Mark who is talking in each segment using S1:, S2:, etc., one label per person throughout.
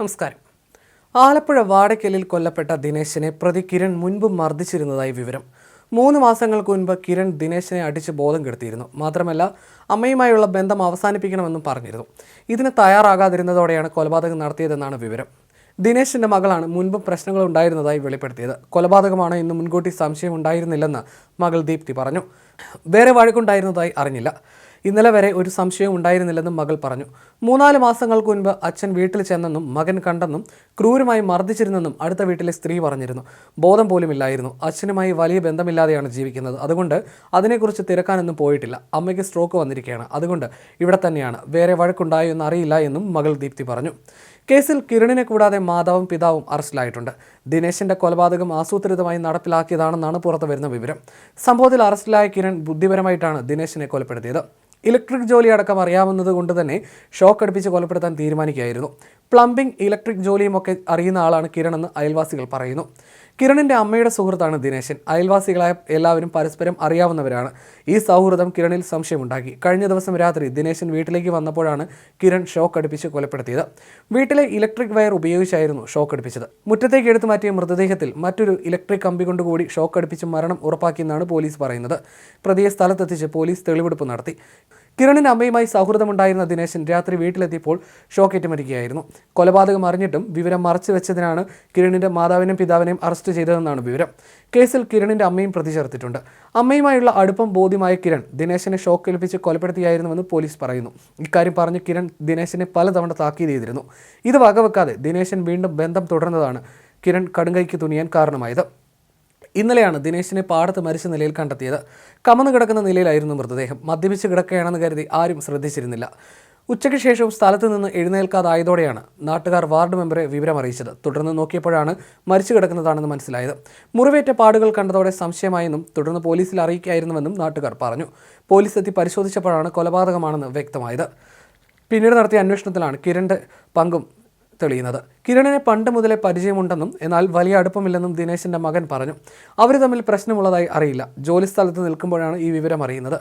S1: നമസ്കാരം. ആലപ്പുഴ വാടക്കലിൽ കൊല്ലപ്പെട്ട ദിനേശിനെ പ്രതി കിരൺ മുൻപും മർദ്ദിച്ചിരുന്നതായി വിവരം. മൂന്ന് മാസങ്ങൾക്ക് മുൻപ് കിരൺ ദിനേശിനെ അടിച്ച് ബോധം കെടുത്തിയിരുന്നു. മാത്രമല്ല അമ്മയുമായുള്ള ബന്ധം അവസാനിപ്പിക്കണമെന്നും പറഞ്ഞിരുന്നു. ഇതിന് തയ്യാറാകാതിരുന്നതോടെയാണ് കൊലപാതകം നടത്തിയതെന്നാണ് വിവരം. ദിനേശിന്റെ മകളാണ് മുൻപ് പ്രശ്നങ്ങൾ ഉണ്ടായിരുന്നതായി വെളിപ്പെടുത്തിയത്. കൊലപാതകമാണ് എന്ന് മുൻകൂട്ടി സംശയം ഉണ്ടായിരുന്നില്ലെന്ന് മകൾ ദീപ്തി പറഞ്ഞു. വേറെ വഴക്കുണ്ടായിരുന്നതായി അറിഞ്ഞില്ല. ഇന്നലെ വരെ ഒരു സംശയവും ഉണ്ടായിരുന്നില്ലെന്നും മകൾ പറഞ്ഞു. മൂന്നാൽ മാസങ്ങൾക്ക് മുൻപ് അച്ഛൻ വീട്ടിൽ ചെന്നെന്നും മകൻ കണ്ടെന്നും ക്രൂരമായി മർദ്ദിച്ചിരുന്നെന്നും അടുത്ത വീട്ടിലെ സ്ത്രീ പറഞ്ഞിരുന്നു. ബോധം പോലുമില്ലായിരുന്നു. അച്ഛനുമായി വലിയ ബന്ധമില്ലാതെയാണ് ജീവിക്കുന്നത്. അതുകൊണ്ട് അതിനെക്കുറിച്ച് തിരക്കാനൊന്നും പോയിട്ടില്ല. അമ്മയ്ക്ക് സ്ട്രോക്ക് വന്നിരിക്കുകയാണ്. അതുകൊണ്ട് ഇവിടെ തന്നെയാണ്. വേറെ വഴക്കുണ്ടായോ എന്ന് അറിയില്ല എന്നും മകൾ ദീപ്തി പറഞ്ഞു. കേസിൽ കിരണിനെ കൂടാതെ മാതാവും പിതാവും അറസ്റ്റിലായിട്ടുണ്ട്. ദിനേശിന്റെ കൊലപാതകം ആസൂത്രിതമായി നടപ്പിലാക്കിയതാണെന്നാണ് പുറത്തു വരുന്ന വിവരം. സംഭവത്തിൽ അറസ്റ്റിലായ കിരൺ ബുദ്ധിപരമായിട്ടാണ് ദിനേശിനെ കൊലപ്പെടുത്തിയത്. ഇലക്ട്രിക് ജോലി അടക്കം അറിയാവുന്നത് കൊണ്ട് തന്നെ ഷോക്ക് അടുപ്പിച്ച് കൊലപ്പെടുത്താൻ തീരുമാനിക്കുകയായിരുന്നു. പ്ലംബിംഗ് ഇലക്ട്രിക് ജോലിയും ഒക്കെ അറിയുന്ന ആളാണ് കിരൺ എന്ന് അയൽവാസികൾ പറയുന്നു. കിരണിന്റെ അമ്മയുടെ സുഹൃത്താണ് ദിനേശൻ. അയൽവാസികളായ എല്ലാവരും പരസ്പരം അറിയാവുന്നവരാണ്. ഈ സൗഹൃദം കിരണിൽ സംശയമുണ്ടാക്കി. കഴിഞ്ഞ ദിവസം രാത്രി ദിനേശൻ വീട്ടിലേക്ക് വന്നപ്പോഴാണ് കിരൺ ഷോക്ക് അടുപ്പിച്ച് കൊലപ്പെടുത്തിയത്. വീട്ടിലെ ഇലക്ട്രിക് വയർ ഉപയോഗിച്ചായിരുന്നു ഷോക്ക് അടുപ്പിച്ചത്. മുറ്റത്തേക്ക് എടുത്തു മാറ്റിയ മൃതദേഹത്തിൽ മറ്റൊരു ഇലക്ട്രിക് കമ്പി കൊണ്ടുകൂടി ഷോക്ക് അടുപ്പിച്ച് മരണം ഉറപ്പാക്കിയെന്നാണ് പോലീസ് പറയുന്നത്. പ്രതിയെ സ്ഥലത്തെത്തിച്ച് പോലീസ് തെളിവെടുപ്പ് നടത്തി. കിരണിന്റെ അമ്മയുമായി സൗഹൃദമുണ്ടായിരുന്ന ദിനേശൻ രാത്രി വീട്ടിലെത്തിയപ്പോൾ ഷോക്കേറ്റ് മരിക്കുകയായിരുന്നു കൊലപാതകം അറിഞ്ഞിട്ടും വിവരം മറച്ചു വെച്ചതിനാണ് കിരണിന്റെ മാതാവിനെയും പിതാവിനെയും അറസ്റ്റ് ചെയ്തതെന്നാണ് വിവരം. കേസിൽ കിരണിന്റെ അമ്മയും പ്രതി ചേർത്തിട്ടുണ്ട് അമ്മയുമായുള്ള അടുപ്പം ബോധ്യമായ കിരൺ ദിനേശനെ ഷോക്ക് ഏൽപ്പിച്ച് കൊലപ്പെടുത്തിയായിരുന്നുവെന്ന് പോലീസ് പറയുന്നു. ഇക്കാര്യം പറഞ്ഞ് കിരൺ ദിനേശനെ പലതവണ താക്കീത് ചെയ്തിരുന്നു. ഇത് വകവെക്കാതെ ദിനേശൻ വീണ്ടും ബന്ധം തുടർന്നതാണ് കിരൺ കടുങ്കൈക്ക് തുനിയാൻ കാരണമായത്. ഇന്നലെയാണ് ദിനേശിനെ പാടത്ത് മരിച്ച നിലയിൽ കണ്ടെത്തിയത്. കമന്ന് കിടക്കുന്ന നിലയിലായിരുന്നു മൃതദേഹം. മദ്യപിച്ച് കിടക്കുകയാണെന്ന് കരുതി ആരും ശ്രദ്ധിച്ചിരുന്നില്ല. ഉച്ചയ്ക്ക് ശേഷവും സ്ഥലത്ത് നിന്ന് എഴുന്നേൽക്കാതായതോടെയാണ് നാട്ടുകാർ വാർഡ് മെമ്പറെ വിവരം അറിയിച്ചത് തുടർന്ന് നോക്കിയപ്പോഴാണ് മരിച്ചു കിടക്കുന്നതാണെന്ന് മനസ്സിലായത്. മുറിവേറ്റ പാടുകൾ കണ്ടതോടെ സംശയമായെന്നും തുടർന്ന് പോലീസിൽ അറിയിക്കായിരുന്നുവെന്നും നാട്ടുകാർ പറഞ്ഞു. പോലീസ് എത്തി പരിശോധിച്ചപ്പോഴാണ് കൊലപാതകമാണെന്ന് വ്യക്തമായത്. പിന്നീട് നടത്തിയ അന്വേഷണത്തിലാണ് കിരണിന്റെ പങ്കും തെളിയുന്നത്. കിരണിനെ പണ്ട് മുതലേ പരിചയമുണ്ടെന്നും എന്നാൽ വലിയ അടുപ്പമില്ലെന്നും ദിനേശിന്റെ മകൻ പറഞ്ഞു. അവർ തമ്മിൽ പ്രശ്നമുള്ളതായി അറിയില്ല. ജോലി സ്ഥലത്ത് നിൽക്കുമ്പോഴാണ് ഈ വിവരം അറിയുന്നത്.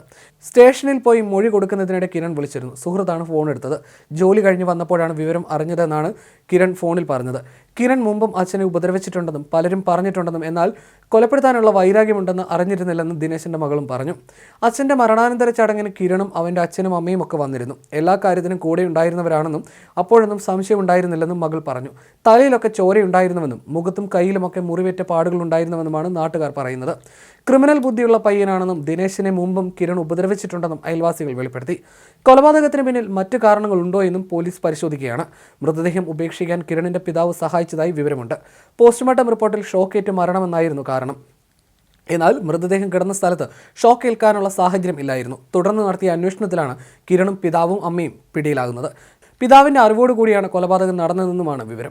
S1: സ്റ്റേഷനിൽ പോയി മൊഴി കൊടുക്കുന്നതിനിടെ കിരൺ വിളിച്ചിരുന്നു. സുഹൃത്താണ് ഫോൺ എടുത്തത്. ജോലി കഴിഞ്ഞ് വന്നപ്പോഴാണ് വിവരം അറിഞ്ഞതെന്നാണ് കിരൺ ഫോണിൽ പറഞ്ഞത്. കിരൺ മുമ്പും അച്ഛനെ ഉപദ്രവിച്ചിട്ടുണ്ടെന്നും പലരും പറഞ്ഞിട്ടുണ്ടെന്നും എന്നാൽ കൊലപ്പെടുത്താനുള്ള വൈരാഗ്യമുണ്ടെന്ന് അറിഞ്ഞിരുന്നില്ലെന്നും ദിനേശിന്റെ മകളും പറഞ്ഞു. അച്ഛന്റെ മരണാനന്തര ചടങ്ങിന് കിരണും അവന്റെ അച്ഛനും അമ്മയും ഒക്കെ വന്നിരുന്നു. എല്ലാ കാര്യത്തിനും കൂടെ ഉണ്ടായിരുന്നവരാണെന്നും അപ്പോഴൊന്നും സംശയമുണ്ടായിരുന്നില്ലെന്നും മകൾ പറഞ്ഞു. തലയിലൊക്കെ ചോരയുണ്ടായിരുന്നുവെന്നും മുഖത്തും കയ്യിലുമൊക്കെ മുറിവേറ്റ പാടുകൾ ഉണ്ടായിരുന്നുവെന്നുമാണ് നാട്ടുകാർ പറയുന്നത്. ക്രിമിനൽ ബുദ്ധിയുള്ള പയ്യനാണെന്നും ദിനേശിനെ മുമ്പും കിരൺ ഉപദ്രവിച്ചിട്ടുണ്ടെന്നും അയൽവാസികൾ വെളിപ്പെടുത്തി. കൊലപാതകത്തിന് പിന്നിൽ മറ്റു കാരണങ്ങളുണ്ടോ എന്നും പോലീസ് പരിശോധിക്കുകയാണ്. മൃതദേഹം ഉപേക്ഷിക്കാൻ കിരണിന്റെ പിതാവ് സഹായിച്ചതായി വിവരമുണ്ട്. പോസ്റ്റ്മോർട്ടം റിപ്പോർട്ടിൽ ഷോക്കേറ്റ് മരണമെന്നായിരുന്നു കാരണം. എന്നാൽ മൃതദേഹം കിടന്ന സ്ഥലത്ത് ഷോക്ക് ഏൽക്കാനുള്ള സാഹചര്യം ഇല്ലായിരുന്നു. തുടർന്ന് നടത്തിയ അന്വേഷണത്തിലാണ് കിരണും പിതാവും അമ്മയും പിടിയിലാകുന്നത്. പിതാവിന്റെ അറിവോടുകൂടിയാണ് കൊലപാതകം നടന്നതെന്നുമാണ് വിവരം.